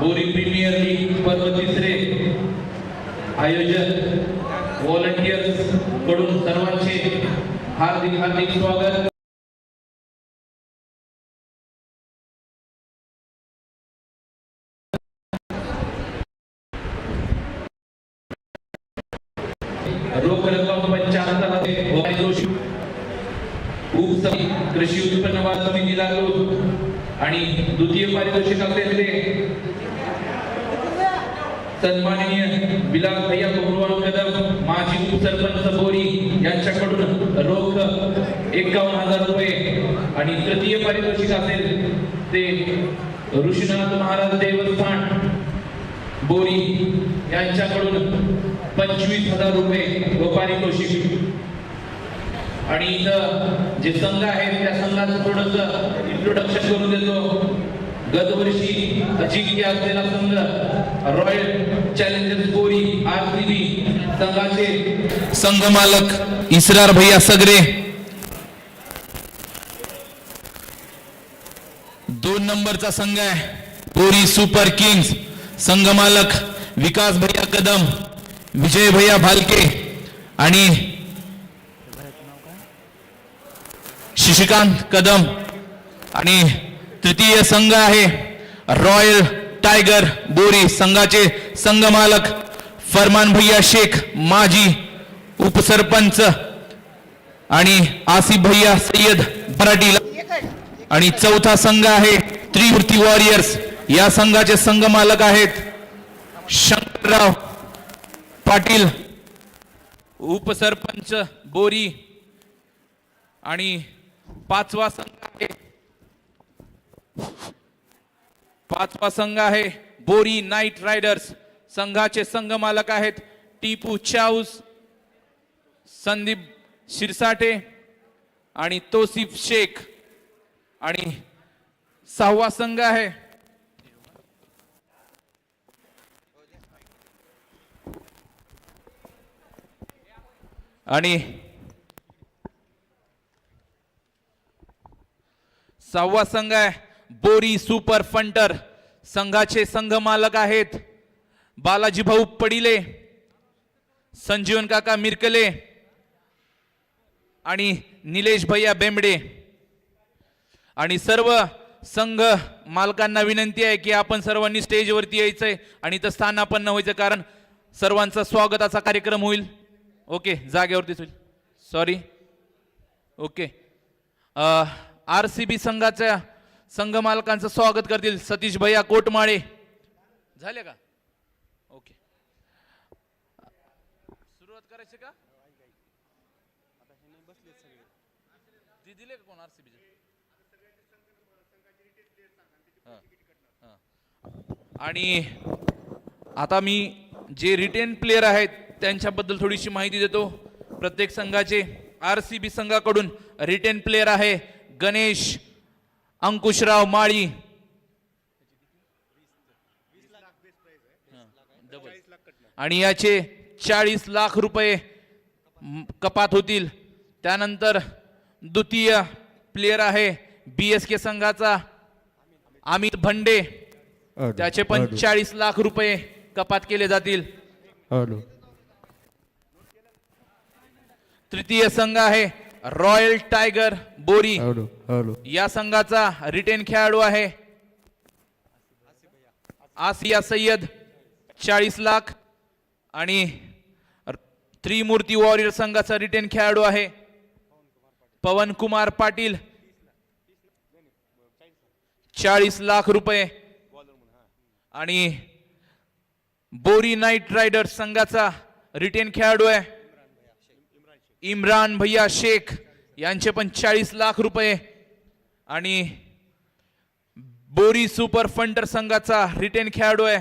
बोरी premier league पर्व तिसरे आयोजक व्हॉलंटियर्सकडून सर्वांचे हार्दिक हार्दिक स्वागत. रोख रक्कम पंच्याहत्तर हजार पारितोषिक कृषी उत्पन्न बाजार समिती लागलो आणि द्वितीय पारितोषिक असेल ते सन्माननीय विलास भैया कुरुवान कदम माजी उपसरपंच बोरी यांच्याकडून रोख एकावन्न हजार रुपये आणि तृतीय पारितोषिक असेल ते ऋषीनाथ महाराज देवस्थान बोरी यांच्याकडून पंचवीस हजार रुपये व पारितोषिक. आणि इथं जे संघ आहेत त्या संघाचं थोडस इंट्रोडक्शन करून देतो. गतवर्षी अजिंक्य असलेला संघ रॉयल चॅलेंजर्स बोरी आरसीबी संघाचे संघ मालक इसरार भैया सगरे. दोन नंबरचा संघ आहे. बोरी सुपर किंग्स संघ मालक विकास भैया कदम विजय भैया भालके आणि शशिकांत कदम आणि तृतीय संघ आहे. रॉयल टायगर बोरी संघाचे संघ मालक फरमान भैया शेख माजी उपसरपंच आणि आसिफ भैया सय्यद मराठी आणि चौथा संघ आहे त्रिमूर्ती वॉरियर्स. या संघाचे संघ मालक आहेत शंकरराव पाटील उपसरपंच बोरी आणि पाचवा संघ आहे पाचवा संघ आहे बोरी नाईट रायडर्स. संघाचे संघ मालक आहेत टीपू चाऊस संदीप शिरसाटे आणि तोसिफ शेख. आणि सहावा संघ आहे. आणि सहावा संघ आहे बोरी सुपर फंटर संघाचे संघ मालक आहेत. बालाजी भाऊ पडिले संजीवन काका मिरकले आणि निलेश भैया बेंबडे. आणि सर्व संघ मालकांना विनंती आहे की आपण सर्वांनी स्टेजवरती यायचंय आणि इथं स्थानापन्न व्हायचं कारण सर्वांचा स्वागताचा कार्यक्रम होईल. ओके जागेवरतीच होईल. Sorry okay. R C B संघाच्या संघ मालकांचं स्वागत करतील सतीश भैया कोटमाळे. झाले का? ओके. सुरुवात करायची का? ती दिले का कोण आर सी आणि आता मी जे रिटेन प्लेयर आहेत त्यांच्याबद्दल थोडीशी माहिती देतो. प्रत्येक संघाचे आर सी बी संघाकडून रिटेन प्लेयर आहे गणेश अंकुशराव माळी. आणि याचे चाळीस लाख रुपये कपात होतील. त्यानंतर द्वितीय प्लेयर आहे बी एस के संघाचा अमित भंडे. त्याचे पण चाळीस लाख रुपये कपात केले जातील. तृतीय संघ आहे रॉयल टायगर बोरी या संघाचा रिटेन खेळाडू आहे. आसिया सय्यद चाळीस लाख आणि त्रिमूर्ती वॉरियर संघाचा रिटेन खेळाडू आहे. पवन कुमार पाटील चाळीस लाख रुपये. आणि बोरी नाईट रायडर्स संघाचा रिटेन खेळाडू आहे. इम्रान भैया शेख यांचे पण चाळीस लाख रुपये आणि बोरी सुपर फंटर संघाचा रिटेन खेळाडू आहे.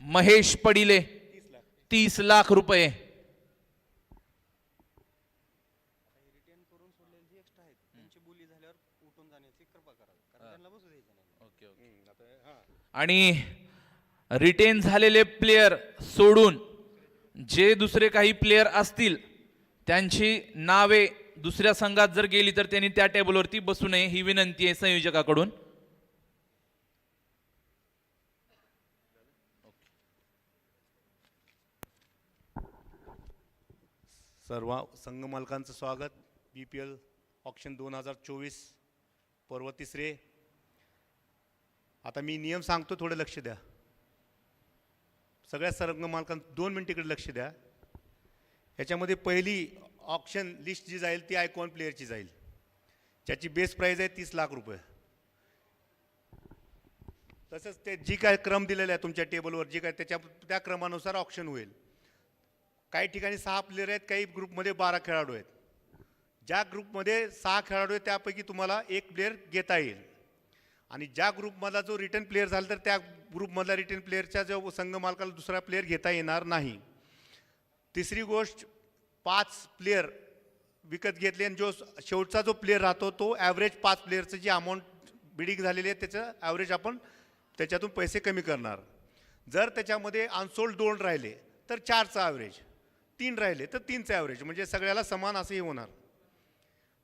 महेश पडिले. तीस लाख रुपये. आणि रिटेन झालेले प्लेयर सोडून जे दुसरे काही प्लेयर असतील त्यांची नावे दुसऱ्या संघात जर गेली तर त्यांनी त्या टेबलवरती बसू नये ही विनंती आहे संयोजकाकडून. सर्व संघ मालकांचं स्वागत. बी पी एल ऑप्शन दोन हजार चोवीस पर्व तिसरे. आता मी नियम सांगतो थोडं लक्ष द्या. सगळ्या सरंग मालकांना दोन मिनटीकडे लक्ष द्या. याच्यामध्ये पहिली ऑप्शन लिस्ट जी जाईल ती आयकॉन प्लेअरची जाईल. ज्याची बेस प्राईज आहे तीस लाख रुपये. तसंच ते जी काय क्रम दिलेला आहे तुमच्या टेबलवर जी काय त्याच्या त्या क्रमानुसार ऑप्शन होईल. काही ठिकाणी सहा प्लेयर आहेत काही ग्रुपमध्ये बारा खेळाडू आहेत. ज्या ग्रुपमध्ये सहा खेळाडू आहेत त्यापैकी तुम्हाला एक प्लेअर घेता येईल. आणि ज्या ग्रुपमधला जो रिटर्न प्लेअर झाला तर त्या ग्रुपमधल्या रिटर्न प्लेअरच्या जो संघ मालकाला दुसरा प्लेअर घेता येणार नाही. तिसरी गोष्ट पाच प्लेअर विकत घेतले आणि जो शेवटचा जो प्लेअर राहतो तो ॲव्हरेज पाच प्लेअरचं जी अमाऊंट बिडिंग झालेली आहे त्याचं ॲव्हरेज आपण त्याच्यातून पैसे कमी करणार. जर त्याच्यामध्ये अनसोल्ड दोन राहिले तर चारचं ॲव्हरेज तीन राहिले तर तीनचं ॲव्हरेज म्हणजे सगळ्याला समान असंही होणार.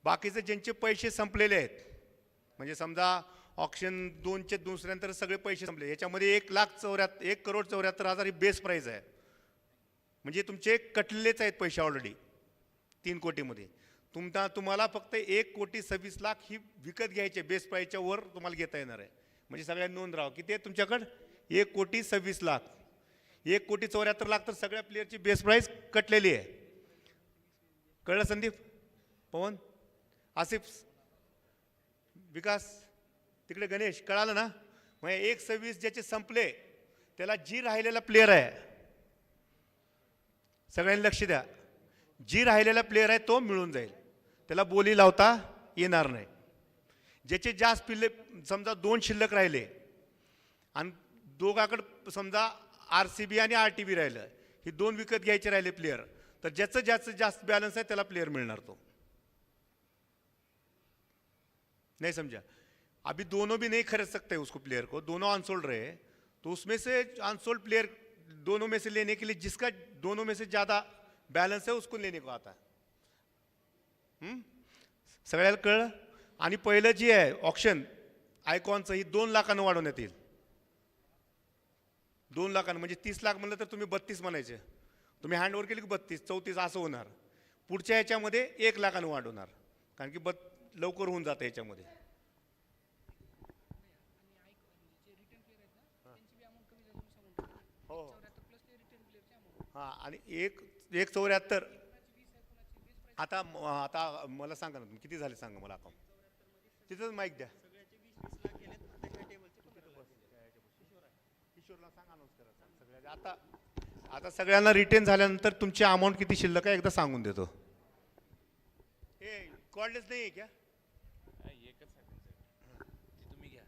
बाकीचे ज्यांचे पैसे संपलेले आहेत म्हणजे समजा ऑप्शन दोनचे दुसऱ्यानंतर सगळे पैसे संपले. याच्यामध्ये एक लाख चौऱ्याहत्तर एक करोड चौऱ्याहत्तर हजार ही बेस प्राईज आहे. म्हणजे तुमचे कटलेच आहेत पैसे ऑलरेडी तीन कोटीमध्ये. तुमचा तुम्हाला फक्त एक कोटी सव्वीस लाख ही विकत घ्यायचे बेस प्राईजच्या वर तुम्हाला घेता येणार आहे. म्हणजे सगळ्या नोंद राहा की ते तुमच्याकडं? एक कोटी सव्वीस लाख. एक कोटी चौऱ्याहत्तर लाख तर सगळ्या प्लेअरची बेस प्राईज कटलेली आहे. कळलं संदीप? पवन? आसिफ? विकास? तिकडे गणेश कळालं ना? मग एक सव्वीस ज्याचे संपले त्याला जी राहिलेला प्लेअर आहे. सगळ्यांनी लक्ष द्या. जी राहिलेला प्लेअर आहे तो मिळून जाईल. त्याला बोली लावता येणार नाही. ज्याचे जास्त पिल्ले समजा दोन शिल्लक राहिले आणि दोघाकडं समजा आर सी बी आणि आर टी बी राहिलं ही दोन विकत घ्यायचे राहिले प्लेअर तर ज्याचं ज्याचं जास्त बॅलन्स आहे त्याला प्लेअर मिळणार तो. नाही समजा. अभी दोनों भी नहीं खरीद सकते उसको प्लेयर को दोनों अनसोल्ड रहे। तो उसमें से अनसोल्ड प्लेयर दोनों में से लेने के लिए जिसका दोनों में से ज़्यादा बॅलन्स आहे उसको लेने को आता है। हम्म? सगळ्याला कळलं? आणि पहिलं जी आहे ऑप्शन आयकॉनचं ही दोन लाखानं वाढवण्यात येईल. दोन लाखानं म्हणजे तीस लाख म्हणलं तर तुम्ही बत्तीस म्हणायचे. तुम्ही हँडओव्हर केली की बत्तीस चौतीस असं होणार. पुढच्या ह्याच्यामध्ये एक लाखानं वाढवणार. कारण की बत लवकर होऊन जातं याच्यामध्ये. हो. हां आणि एक एक चौऱ्याहत्तर. आता म- आता मला सांगा ना तुम्ही किती झाले सांगा मला अकाउंट तिथंच माईक द्या. किशोरला सांगा announce करा, सांग सगळ्या- आता आता सगळ्यांना रिटेन झाल्यानंतर तुमची अमाऊंट किती शिल्लक आहे एकदा सांगून देतो. हे कॉर्डलेस नाही आहे क्या? तुम्ही घ्या.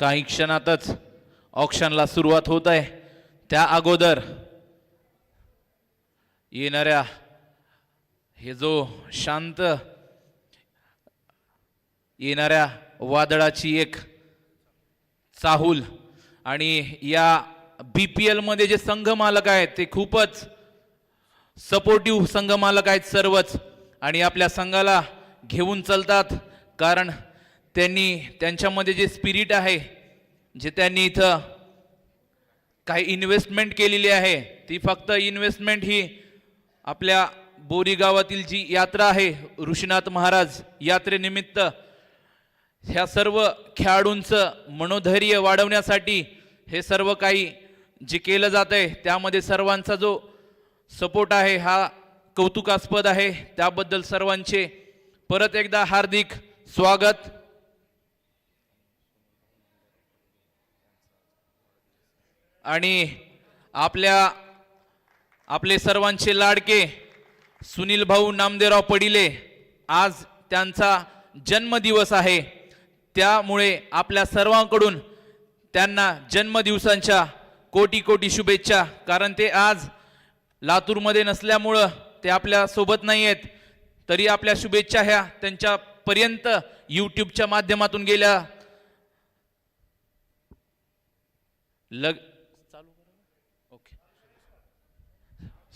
काही क्षणातच ऑक्शनला सुरुवात होत आहे. त्या अगोदर येणाऱ्या हे जो शांत येणाऱ्या वादळाची एक चाहूल आणि या बी पी एलमध्ये जे संघ मालक आहेत ते खूपच सपोर्टिव्ह संघ मालक आहेत सर्वच आणि आपल्या संघाला घेऊन चालतात. कारण त्यांनी त्यांच्यामध्ये जे स्पिरिट आहे जे त्यांनी इथं काही इन्व्हेस्टमेंट केलेली आहे ती फक्त इन्व्हेस्टमेंट ही आपल्या बोरी गावातील जी यात्रा आहे ऋषीनाथ महाराज यात्रेनिमित्त ह्या सर्व खेळाडूंचं मनोधैर्य वाढवण्यासाठी हे सर्व काही जे केलं जात आहे त्यामध्ये सर्वांचा जो सपोर्ट आहे हा कौतुकास्पद आहे. त्याबद्दल सर्वांचे परत एकदा हार्दिक स्वागत. आणि आपल्या आपले सर्वांचे लाडके सुनील भाऊ नामदेवराव पडिले आज त्यांचा जन्मदिवस आहे. त्यामुळे आपल्या सर्वांकडून त्यांना जन्मदिवसांच्या कोटी कोटी शुभेच्छा कारण ते आज लातूरमध्ये नसल्यामुळं ते आपल्यासोबत नाही आहेत. तरी आपल्या शुभेच्छा ह्या त्यांच्यापर्यंत यूट्यूबच्या माध्यमातून गेल्या. लग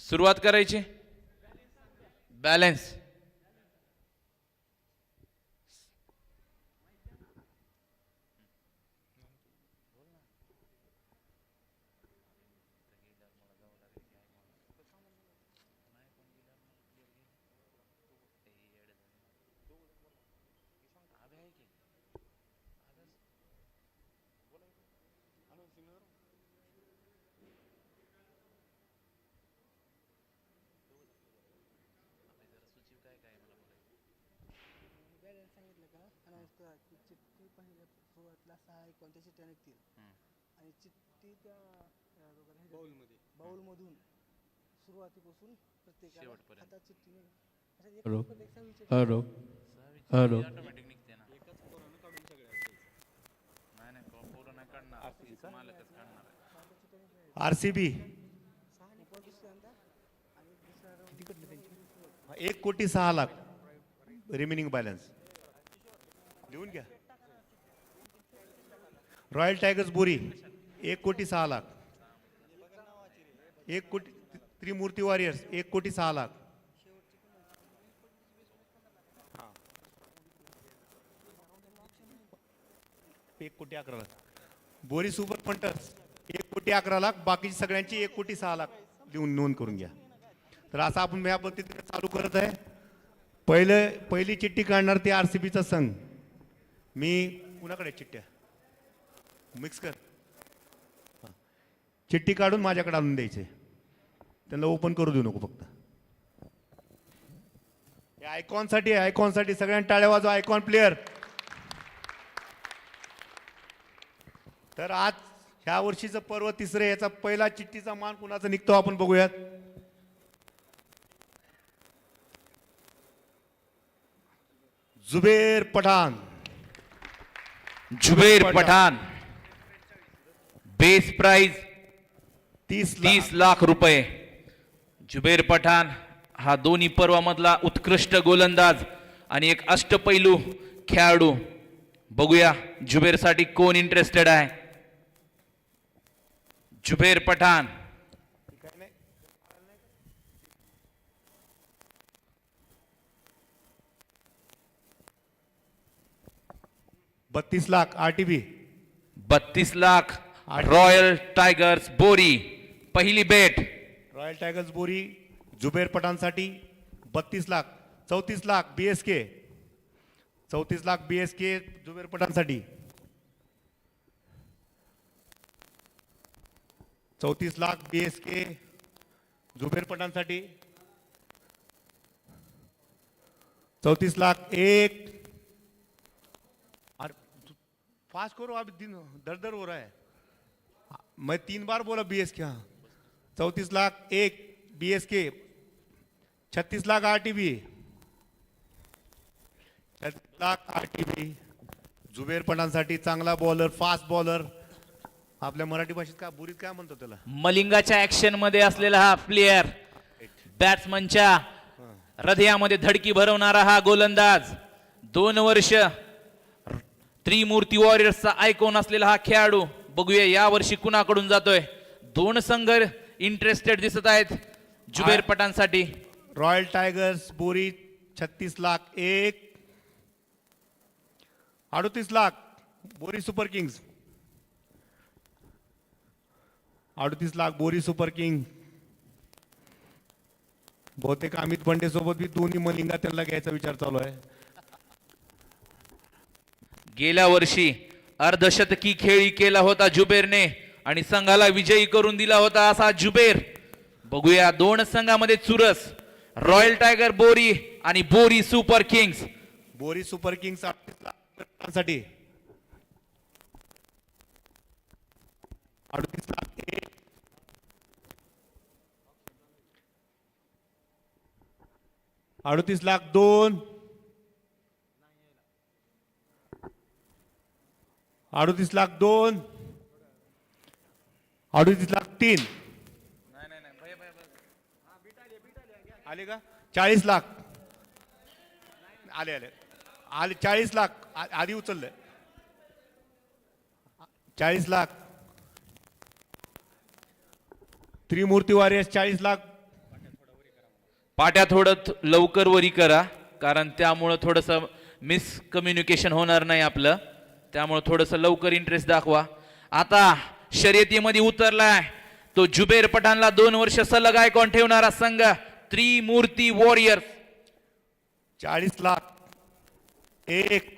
सुरुवात करायची? बॅलेन्स सुरुवातीला सहा एकोणत्या चिठ्ठ्या निघतील आणि चिठ्ठी त्या बाउलमध्ये बाउलमधून सुरुवातीपासून प्रत्येकाला. हातात चिठ्ठी हॅलो. प्रत्येक सहावी चिठ्ठी हॅलो. हॅलो. ऑटोमॅटिक निघते ना. नाही नाही पोरं नाही काढणार. मालकच काढणार आहे. आर सी बी एक कोटी सहा लाख. रिमेनिंग बॅलन्स लिहून घ्या. रॉयल टायगर्स बोरी एक कोटी सहा लाख. एक कोटी त्रिमूर्ती वॉरियर्स एक कोटी सहा लाख. एक कोटी अकरा लाख. बोरी सुपर पंटर्स एक कोटी अकरा लाख बाकीची सगळ्यांची एक कोटी सहा लाख लिहून नोंद करून घ्या. तर असं आपण या पद्धतीने चालू करत आहे. पहिलं पहिली चिठ्ठी काढणार ती आर सी बीचा संघ. मी कुणाकडे चिठ्ठ्या? मिक्स कर. चिठ्ठी काढून माझ्याकडे आणून द्यायचे. त्यांना ओपन करू देऊ नको फक्त. हे आयकॉनसाठी आहे, आयकॉनसाठी सगळ्यांनी टाळ्या वाजवा आयकॉन प्लेअर तर आज ह्या वर्षीचं पर्व तिसरं याचा पहिला चिठ्ठीचा मान कुणाचा निघतो आपण बघूयात. जुबेर पठाण. जुबेर पठाण. बेस प्राइज तीस तीस लाख रुपये. जुबेर पठाण हा दोन्ही पर्वामधला उत्कृष्ट गोलंदाज आणि एक अष्टपैलू खेळाडू. बघूया जुबेरसाठी कोण इंटरेस्टेड आहे. जुबेर पठाण. बत्तीस लाख आर टी बी बत्तीस लाख. रॉयल टायगर्स बोरी पहिली bet. Royal tigers Bori Zuber पठाणसाठी बत्तीस लाख चौतीस लाख बी एस के चौतीस lakh B S K Zuber पठाणसाठी चौतीस lakh B S K Zuber पठाणसाठी चौतीस लाख एक. फास्ट करो अभी दिन दर दर हो रहा है. मैं तीन बार बोला बी एस के हाँ। चौतीस लाख एक बी एस के छत्तीस लाख आर टी बी छत्तीस लाख आर टी बी जुबेरपणांसाठी चांगला बॉलर फास्ट बॉलर आपल्या मराठी भाषेत काय बुरीत काय म्हणतो त्याला? मलिंगाच्या ऍक्शनमध्ये असलेला हा प्लेयर बॅट्समनच्या हृदयामध्ये धडकी भरवणारा हा गोलंदाज दोन वर्ष त्रिमूर्ती वॉरियर्सचा आयकॉन असलेला हा खेळाडू बघूया या वर्षी कुणाकडून जातोय? दोन संघ इंटरेस्टेड दिसत आहेत जुबेर पठाणसाठी. रॉयल टायगर्स बोरी छत्तीस लाख एक. अडतीस लाख बोरी सुपर किंग्स अडतीस लाख बोरी सुपर किंग बहुतेक अमित बंडे सोबत बी दोन्ही मलिंगा त्यांना घ्यायचा विचार चालू आहे. गेल्या वर्षी अर्धशतकी खेळी केला होता जुबेरने आणि संघाला विजयी करून दिला होता असा जुबेर. बघूया दोन संघामध्ये चुरस रॉयल टायगर बोरी आणि Bori super kings. Bori super किंग्ससाठी अडतीस लाख दोन. अडतीस लाख दोन. अडतीस लाख तीन. आले का? चाळीस लाख. आले आले. आले चाळीस लाख. आधी उचललंय चाळीस लाख. त्रिमूर्ती वारियर्स चाळीस लाख. पाट्या थोडं लवकर वरी करा कारण त्यामुळं थोडंसं मिसकम्युनिकेशन होणार नाही आपलं. त्यामुळं थोडंसं लवकर इंटरेस्ट दाखवा. आता शर्यतीमध्ये उतरलाय. तो जुबेर पठाणला दोन वर्ष सलग आयकॉन ठेवणारा संघ त्रिमूर्ती वॉरियर चाळीस लाख. एक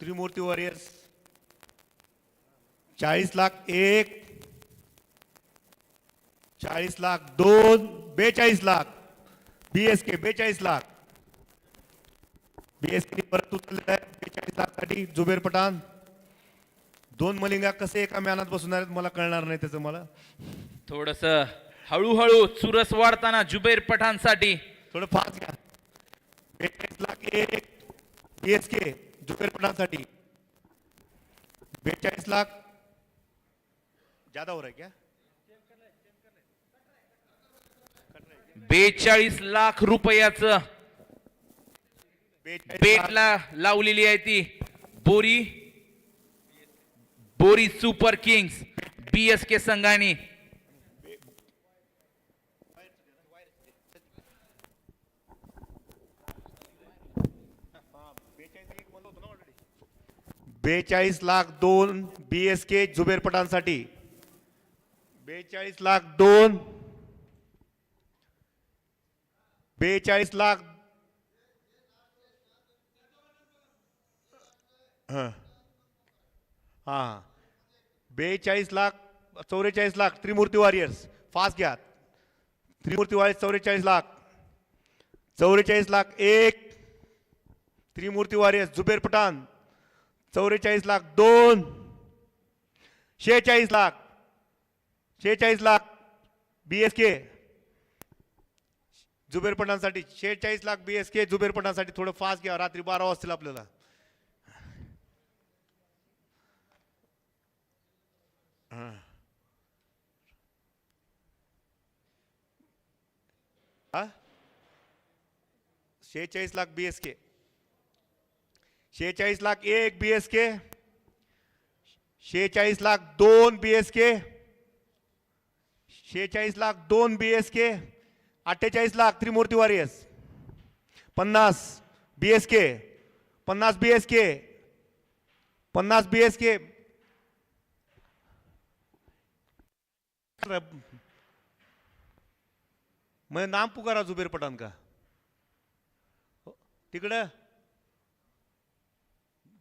त्रिमूर्ती वॉरियर्स चाळीस लाख एक. चाळीस लाख दोन बेचाळीस लाख. बी एस के बेचाळीस लाख. बी एस के परत उचलले आहे. बेचाळीस लाखसाठी जुबेर पठाण. दोन मलिंगा कसे एका मॅनात बसणार आहेत मला कळणार नाही त्याचं मला. थोडस हळूहळू चुरस वाढताना जुबेर पठाणसाठी. थोडं फास्ट घ्या. बेचाळीस लाख एक एस के जुबेर पठाणसाठी. बेचाळीस लाख ज्यादा हो रहा है क्या? बेचाळीस लाख रुपयाचं बेचाळीस बेटला लावलेली आहे ती. Bori. Bori super kings. BSK संघाने. बेचाळीस लाख दोन बी एस के जुबेर बेचाळीस लाख दोन. बेचाळीस लाख हां. हां. बेचाळीस लाख चौवेचाळीस लाख त्रिमूर्ती वॉरियर्स फास्ट घ्या. त्रिमूर्ती वॉरियर्स चौवेचाळीस लाख. चौवेचाळीस लाख एक. त्रिमूर्ती वॉरियर्स जुबेर पठाण. चौवेचाळीस लाख दोन. शेहेचाळीस लाख. शेहेचाळीस lakh B S K Zuber पठाणसाठी शेहेचाळीस lakh B S K Zuber पठाणसाठी थोडं फास्ट घ्या. रात्री बारा वाजतील आपल्याला हां. हा शेहेचाळीस लाख बी एस के शेहेचाळीस लाख एक बी एस के शेहेचाळीस लाख दोन बी एस के शेहेचाळीस लाख दोन बी एस के अठ्ठेचाळीस लाख त्रिमूर्ती वॉरियर्स. पन्नास बी एस के पन्नास बी एस के पन्नास बी एस के मैं नाम पुकारा जुबेर पठाण का। हो, तिकडं?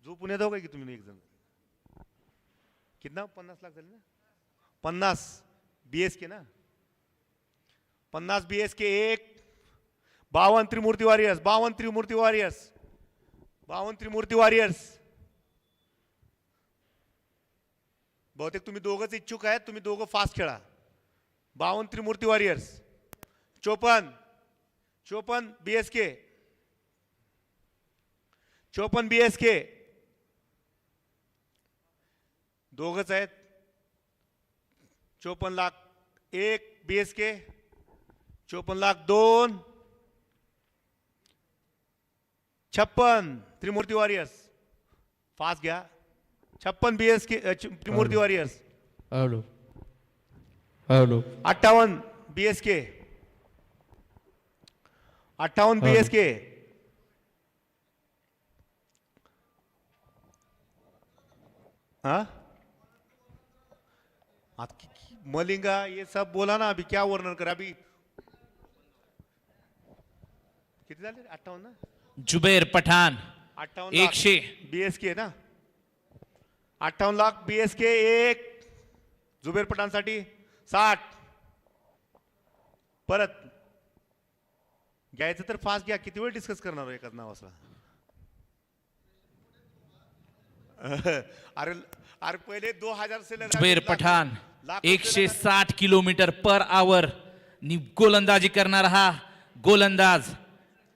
झोपून येतो काय की तुम्ही एक जण? कितना? पन्नास लाख झाले ना? पन्नास. बी एस के ना? पन्नास बी एस के एक. बावन त्रिमूर्ती वॉरियर्स बावन त्रिमूर्ती वॉरियर्स बावन त्रिमूर्ती वॉरियर्स बहुतेक तुम्ही दोघंच इच्छुक आहेत तुम्ही दोघं फास्ट खेळा. बावन त्रिमूर्ती वॉरियर्स चोपन्न. चोपन्न बी एस के चोपन्न बी एस के दोघच आहेत. चोपन्न लाख एक बी एस के चोपन्न लाख दोन. छप्पन त्रिमूर्ती वॉरियर्स फास्ट घ्या. छप्पन B S K Trimurti warriors hello hello अट्ठावन्न B S K अट्ठावन्न बी एस के हाँ मलिंगा ये सब बोला ना अभी क्या वर्णन कर अभी किती झाले अठ्ठावन्न ना जुबेर पठाण अठ्ठावन्न एकशे. बी एस के ना अठ्ठावन्न लाख बी एस के एक जुबेर पठाणसाठी साठ. परत. घ्यायचं तर फास्ट घ्या. किती वेळ डिस्कस करणार हो एकाच नावाचा अरे अरे पहिले दो हजार पठाण एकशे साठ किलोमीटर पर आवर नि गोलंदाजी करणारा हा गोलंदाज.